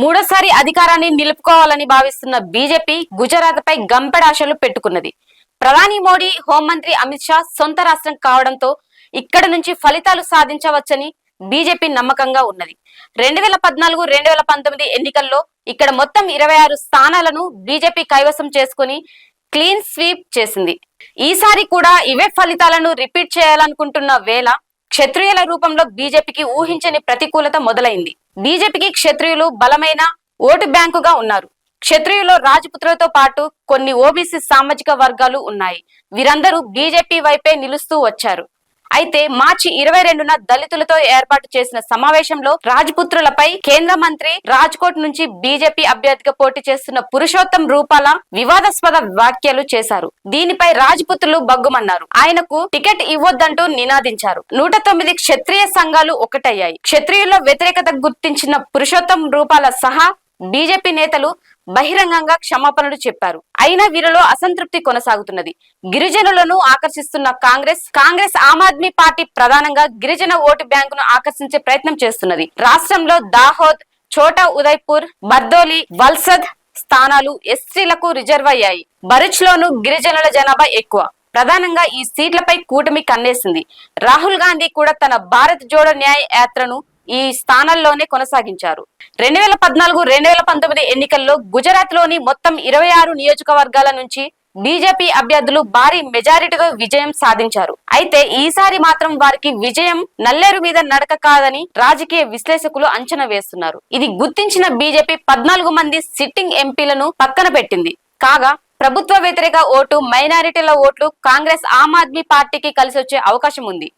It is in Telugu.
మూడోసారి అధికారాన్ని నిలుపుకోవాలని భావిస్తున్న బీజేపీ గుజరాత్ పై గంపెడాశలు పెట్టుకున్నది. ప్రధాని మోడీ హోంమంత్రి అమిత్ షా సొంత రాష్ట్రం కావడంతో ఇక్కడ నుంచి ఫలితాలు సాధించవచ్చని బీజేపీ నమ్మకంగా ఉన్నది. రెండు వేల పద్నాలుగు రెండు వేల పంతొమ్మిది ఎన్నికల్లో ఇక్కడ మొత్తం ఇరవై ఆరు స్థానాలను బీజేపీ కైవసం చేసుకుని క్లీన్ స్వీప్ చేసింది. ఈసారి కూడా ఇవే ఫలితాలను రిపీట్ చేయాలనుకుంటున్న వేళ క్షత్రియుల రూపంలో బీజేపీకి ఊహించని ప్రతికూలత మొదలైంది. బీజేపీకి క్షత్రియులు బలమైన ఓటు బ్యాంకుగా ఉన్నారు. క్షత్రియులో రాజపుత్రులతో పాటు కొన్ని ఓబీసీ సామాజిక వర్గాలు ఉన్నాయి. వీరందరూ బీజేపీ వైపే నిలుస్తూ వచ్చారు. అయితే మార్చి ఇరవై రెండున దళితులతో ఏర్పాటు చేసిన సమావేశంలో రాజ్పుత్రులపై కేంద్ర మంత్రి రాజ్కోట్ నుంచి బీజేపీ అభ్యర్థిగా పోటీ చేస్తున్న పురుషోత్తం రూపాల వివాదాస్పద వ్యాఖ్యలు చేశారు. దీనిపై రాజ్పుత్రులు బగ్గుమన్నారు ఆయనకు టికెట్ ఇవ్వొద్దంటూ నినాదించారు. నూట తొమ్మిది క్షత్రియ సంఘాలు ఒకటయ్యాయి. క్షత్రియుల వ్యతిరేకత గుర్తించిన పురుషోత్తం రూపాల సహా బీజేపీ నేతలు బహిరంగంగా క్షమాపణలు చెప్పారు. అయినా వీరిలో అసంతృప్తి కొనసాగుతున్నది. గిరిజనులను ఆకర్షిస్తున్న కాంగ్రెస్ కాంగ్రెస్ ఆమ్ ఆద్మీ పార్టీ ప్రధానంగా గిరిజన ఓటు బ్యాంకును ఆకర్షించే ప్రయత్నం చేస్తున్నది. రాష్ట్రంలో దాహోద్ ఛోటా ఉదయ్పూర్ బర్దోలి వల్సద్ స్థానాలు ఎస్టీలకు రిజర్వ్ అయ్యాయి. భరుచ్ లోను గిరిజనుల జనాభా ఎక్కువ. ప్రధానంగా ఈ సీట్లపై కూటమి కన్నేసింది. రాహుల్ గాంధీ కూడా తన భారత్ జోడో న్యాయ యాత్రను ఈ స్థానాల్లోనే కొనసాగించారు. రెండు వేల పద్నాలుగు రెండు వేల పంతొమ్మిది ఎన్నికల్లో గుజరాత్లోని మొత్తం ఇరవై ఆరు నియోజకవర్గాల నుంచి బీజేపీ అభ్యర్థులు భారీ మెజారిటీతో విజయం సాధించారు. అయితే ఈసారి మాత్రం వారికి విజయం నల్లేరు మీద నడక కాదని రాజకీయ విశ్లేషకులు అంచనా వేస్తున్నారు. ఇది గుర్తించిన బీజేపీ పద్నాలుగు మంది సిట్టింగ్ ఎంపీలను పక్కన పెట్టింది. కాగా ప్రభుత్వ వ్యతిరేక ఓటు మైనారిటీల ఓట్లు కాంగ్రెస్ ఆమ్ ఆద్మీ పార్టీకి కలిసి వచ్చే అవకాశం ఉంది.